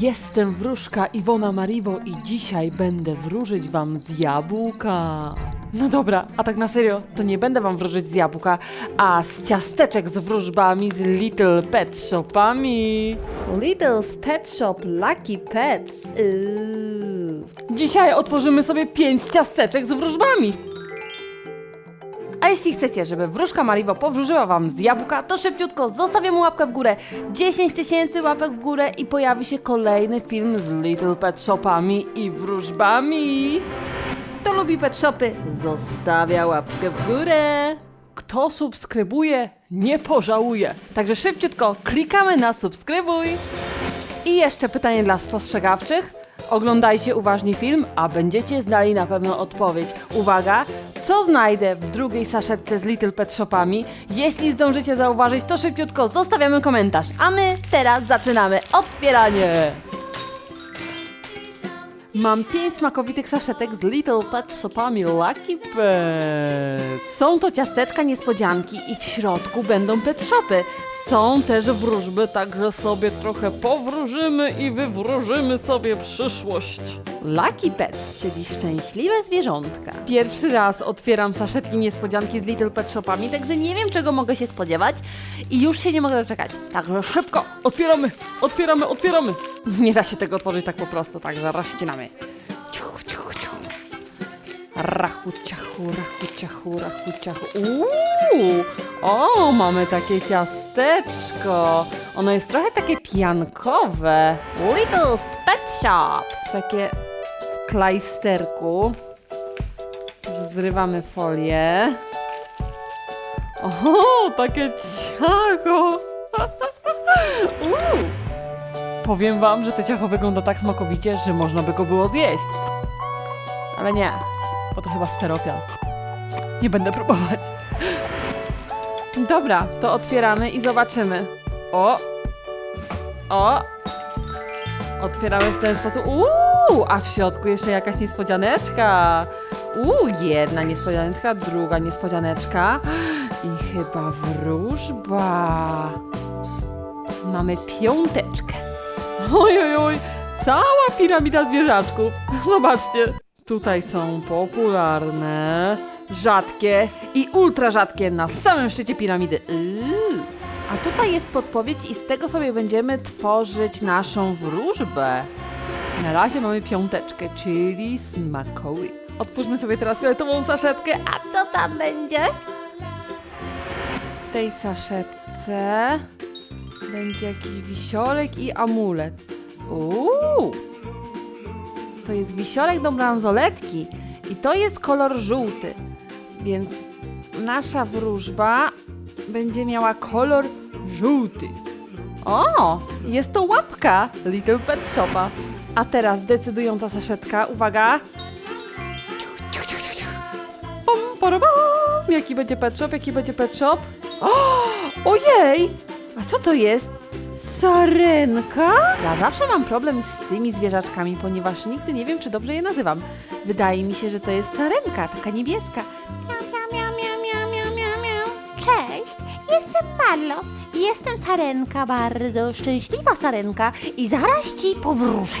Jestem wróżka Iwona Mariwo i dzisiaj będę wróżyć wam z jabłka. No dobra, a tak na serio, to nie będę wam wróżyć z jabłka, a z ciasteczek z wróżbami z Little Pet Shopami. Little's Pet Shop Lucky Pets. Ooh. Dzisiaj otworzymy sobie pięć ciasteczek z wróżbami. A jeśli chcecie, żeby wróżka Mariwo powróżyła wam z jabłka, to szybciutko zostawiamy łapkę w górę, 10 tysięcy łapek w górę i pojawi się kolejny film z Little Pet Shopami i wróżbami. Lubi pet shopy, zostawia łapkę w górę. Kto subskrybuje, nie pożałuje. Także szybciutko klikamy na subskrybuj. I jeszcze pytanie dla spostrzegawczych. Oglądajcie uważnie film, a będziecie znali na pewno odpowiedź. Uwaga, co znajdę w drugiej saszetce z Little Pet Shopami? Jeśli zdążycie zauważyć, to szybciutko zostawiamy komentarz. A my teraz zaczynamy otwieranie. Mam pięć smakowitych saszetek z Little Pet Shopami Lucky Pet. Są to ciasteczka niespodzianki i w środku będą pet shopy. Są też wróżby, także sobie trochę powróżymy i wywróżymy sobie przyszłość. Lucky Pets, czyli szczęśliwe zwierzątka. Pierwszy raz otwieram saszetki niespodzianki z Little Pet Shopami, także nie wiem czego mogę się spodziewać i już się nie mogę doczekać. Także szybko, otwieramy, otwieramy, otwieramy. Nie da się tego otworzyć tak po prostu, także rozcinamy. Ciuch, ciuch, ciuch. Rachu, ciachu, rachu, ciachu, rachu, ciachu. Uuu, o, mamy takie ciasteczko. Ono jest trochę takie piankowe. Little's Pet Shop. Takie w klajsterku. Zrywamy folię. O, takie ciacho. Uuu. Powiem wam, że to ciacho wygląda tak smakowicie, że można by go było zjeść. Ale nie, bo to chyba steropian. Nie będę próbować. Dobra, to otwieramy i zobaczymy. O! O! Otwieramy w ten sposób. Uuu, a w środku jeszcze jakaś niespodzianeczka. Uuu, jedna niespodzianeczka, druga niespodzianeczka i chyba wróżba. Mamy piąteczkę. Oj, oj, oj, cała piramida zwierzaczków. Zobaczcie, tutaj są popularne, rzadkie i ultra rzadkie na samym szczycie piramidy. Uuu. A tutaj jest podpowiedź i z tego sobie będziemy tworzyć naszą wróżbę. Na razie mamy piąteczkę, czyli smakoły. Otwórzmy sobie teraz fioletową saszetkę, a Co tam będzie? w tej saszetce będzie jakiś wisiorek i amulet. Uuu! To jest wisiorek do bransoletki i to jest kolor żółty, więc nasza wróżba będzie miała kolor żółty. O, jest to łapka Little Pet Shopa. A teraz decydująca saszetka, uwaga. Pom, porobom. Jaki będzie pet shop, jaki będzie pet shop? O, ojej! A co to jest? Sarenka? Ja zawsze mam problem z tymi zwierzaczkami, ponieważ nigdy nie wiem, czy dobrze je nazywam. Wydaje mi się, że to jest sarenka, taka niebieska. Miau, miau, miau, miau, miau, miau, miau. Cześć, jestem Marlo i jestem Sarenka, bardzo szczęśliwa Sarenka i zaraz ci powróżę.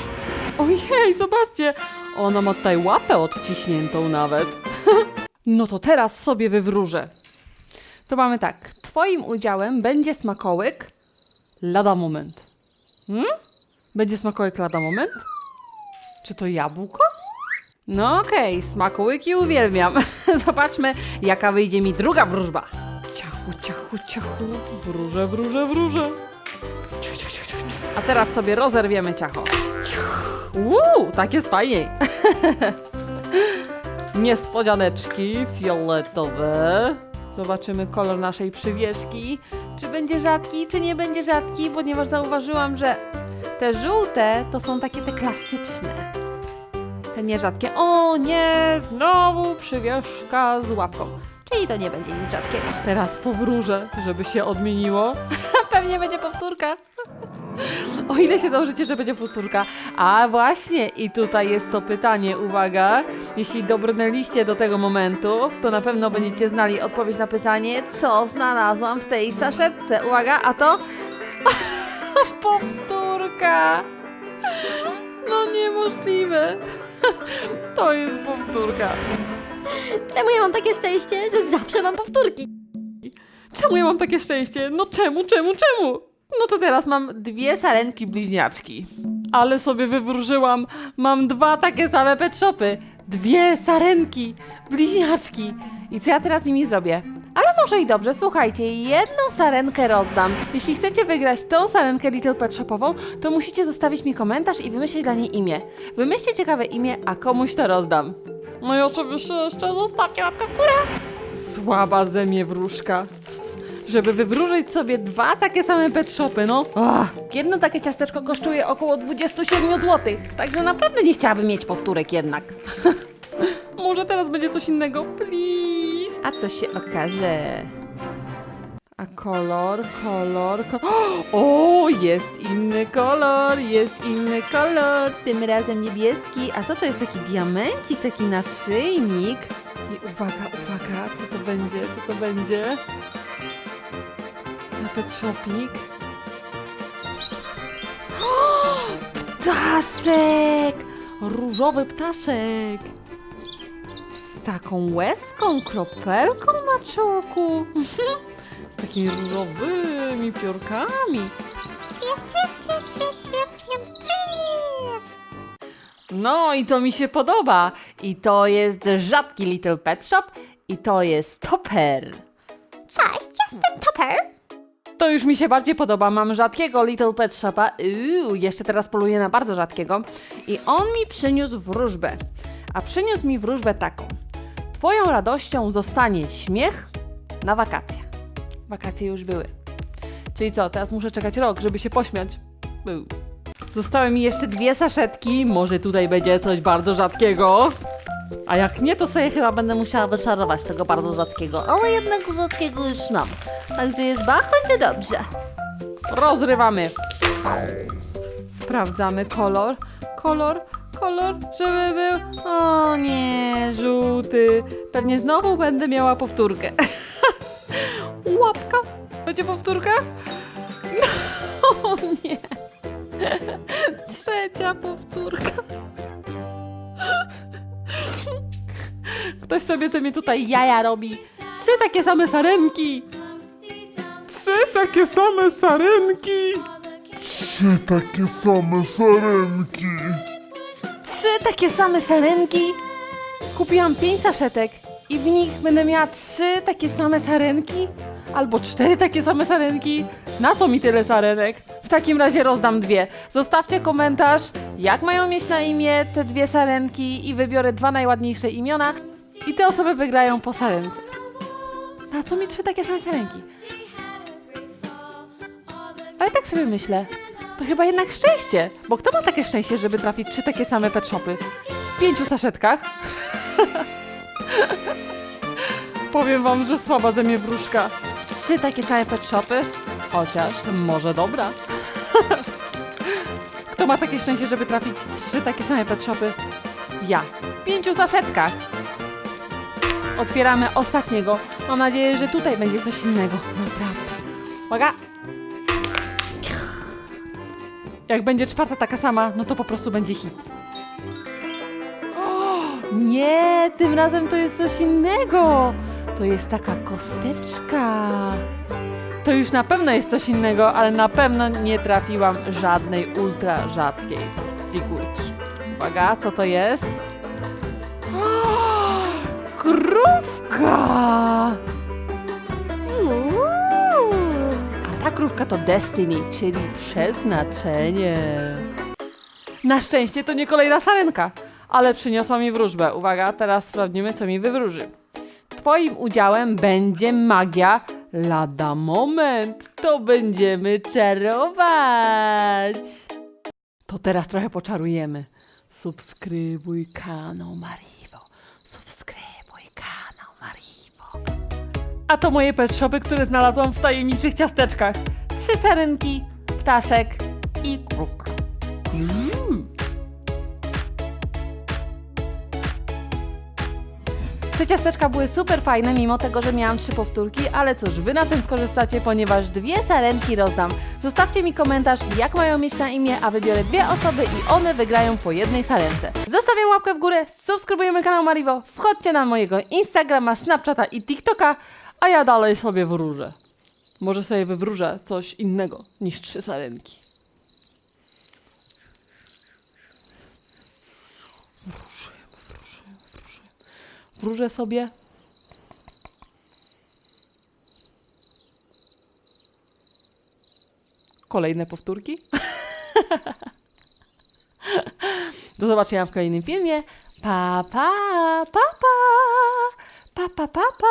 Ojej, zobaczcie! Ona ma tutaj łapę odciśniętą nawet. no to teraz sobie wywróżę. To mamy tak. Twoim udziałem będzie smakołyk lada moment. Hmm? Będzie smakołyk lada moment? Czy to jabłko? No okej, smakołyki uwielbiam. Zobaczmy, jaka wyjdzie mi druga wróżba. Ciachu, ciachu, ciachu. Wróżę, wróżę, wróżę. A teraz sobie rozerwiemy ciacho. Uuu, tak jest fajniej. Niespodzianeczki fioletowe. Zobaczymy kolor naszej przywieszki. Czy będzie rzadki, czy nie będzie rzadki, ponieważ zauważyłam, że te żółte to są takie te klasyczne. Te nierzadkie. O nie, znowu przywieszka z łapką. Czyli to nie będzie nic rzadkiego. Teraz powróżę, żeby się odmieniło. Pewnie będzie powtórka. O ile się założycie, że będzie powtórka. A właśnie, i tutaj jest to pytanie, uwaga. Jeśli dobrnęliście do tego momentu, to na pewno będziecie znali odpowiedź na pytanie, co znalazłam w tej saszetce. Uwaga, a to powtórka. No niemożliwe. To jest powtórka. Czemu ja mam takie szczęście, że zawsze mam powtórki? Czemu ja mam takie szczęście? No czemu, czemu, czemu? No to teraz mam dwie sarenki bliźniaczki. Ale sobie wywróżyłam. Mam dwa takie same pet shopy. Dwie sarenki bliźniaczki. I co ja teraz z nimi zrobię? Ale może i dobrze, słuchajcie, jedną sarenkę rozdam. Jeśli chcecie wygrać tą sarenkę Little Pet Shopową, to musicie zostawić mi komentarz i wymyślić dla niej imię. Wymyślcie ciekawe imię, a komuś to rozdam. No i oczywiście jeszcze zostawcie łapkę w górę. Słaba zemie wróżka. Żeby wywróżyć sobie dwa takie same pet shopy, no. Ach, jedno takie ciasteczko kosztuje około 27 zł, także naprawdę nie chciałabym mieć powtórek jednak. Może teraz będzie coś innego, please. A to się okaże. A kolor, kolor, kolor. O, jest inny kolor, jest inny kolor. Tym razem niebieski. A co to jest taki diamencik, taki naszyjnik? I uwaga, uwaga, co to będzie, co to będzie? Pet shopik. O, Ptaszek! Różowy ptaszek! Z taką łezką, kropelką na czołku. Z takimi różowymi piórkami. No i to mi się podoba. I to jest rzadki Little Pet Shop. I to jest Topper. Cześć, jestem Topper. To już mi się bardziej podoba. Mam rzadkiego Little Pet Shopa. Uuu, jeszcze teraz poluję na bardzo rzadkiego. I on mi przyniósł wróżbę. A przyniósł mi wróżbę taką. Twoją radością zostanie śmiech na wakacjach. Wakacje już były. Czyli co, teraz muszę czekać rok, żeby się pośmiać. Zostały mi jeszcze dwie saszetki. Może tutaj będzie coś bardzo rzadkiego. A jak nie, to sobie chyba będę musiała wyszarować tego bardzo rzadkiego. Ale jednego rzadkiego już mam. Także jest bardzo dobrze. Rozrywamy. Sprawdzamy kolor. Kolor, kolor, żeby był. O nie, żółty. Pewnie znowu będę miała powtórkę. Łapka. Będzie powtórka? O nie. Trzecia powtórka. Ktoś sobie ze mnie tutaj jaja robi. Trzy takie same sarenki. Trzy takie same sarenki! Trzy takie same sarenki! Trzy takie same sarenki. Kupiłam pięć saszetek i w nich będę miała trzy takie same sarenki. Albo cztery takie same sarenki. Na co mi tyle sarenek? W takim razie rozdam dwie. Zostawcie komentarz, jak mają mieć na imię te dwie sarenki i wybiorę dwa najładniejsze imiona i te osoby wygrają po sarence. Na co mi trzy takie same sarenki? Ale tak sobie myślę, to chyba jednak szczęście, bo kto ma takie szczęście, żeby trafić trzy takie same pet shopy w pięciu saszetkach? Powiem wam, że słaba ze mnie wróżka. Trzy takie same pet shopy? Chociaż może dobra. Kto ma takie szczęście, żeby trafić trzy takie same pet shopy? Ja. W pięciu saszetkach. Otwieramy ostatniego. Mam nadzieję, że tutaj będzie coś innego. Naprawdę. Uwaga. Jak będzie czwarta taka sama, no to po prostu będzie hit. Nie, tym razem to jest coś innego. To jest taka kosteczka. To już na pewno jest coś innego, ale na pewno nie trafiłam żadnej ultra rzadkiej figurki. Uwaga, co to jest? O, krówka! A ta krówka to Destiny, czyli przeznaczenie. Na szczęście to nie kolejna sarenka, ale przyniosła mi wróżbę. Uwaga, teraz sprawdzimy, co mi wywróży. Twoim udziałem będzie magia lada moment. To będziemy czarować. To teraz trochę poczarujemy. Subskrybuj kanał Mariwo. Subskrybuj kanał Mariwo. A to moje pet shopy, które znalazłam w tajemniczych ciasteczkach. Trzy sarenki, ptaszek, i krówka. Te ciasteczka były super fajne, mimo tego, że miałam trzy powtórki, ale cóż, wy na tym skorzystacie, ponieważ dwie sarenki rozdam. Zostawcie mi komentarz, jak mają mieć na imię, a wybiorę dwie osoby i one wygrają po jednej sarence. Zostawiam łapkę w górę, subskrybujemy kanał Mariwo, wchodźcie na mojego Instagrama, Snapchata i TikToka, a ja dalej sobie wróżę. Może sobie wywróżę coś innego niż trzy sarenki. Wróżę sobie. Kolejne powtórki. Do zobaczenia w kolejnym filmie. Pa, pa, pa, pa, pa, pa, pa, pa.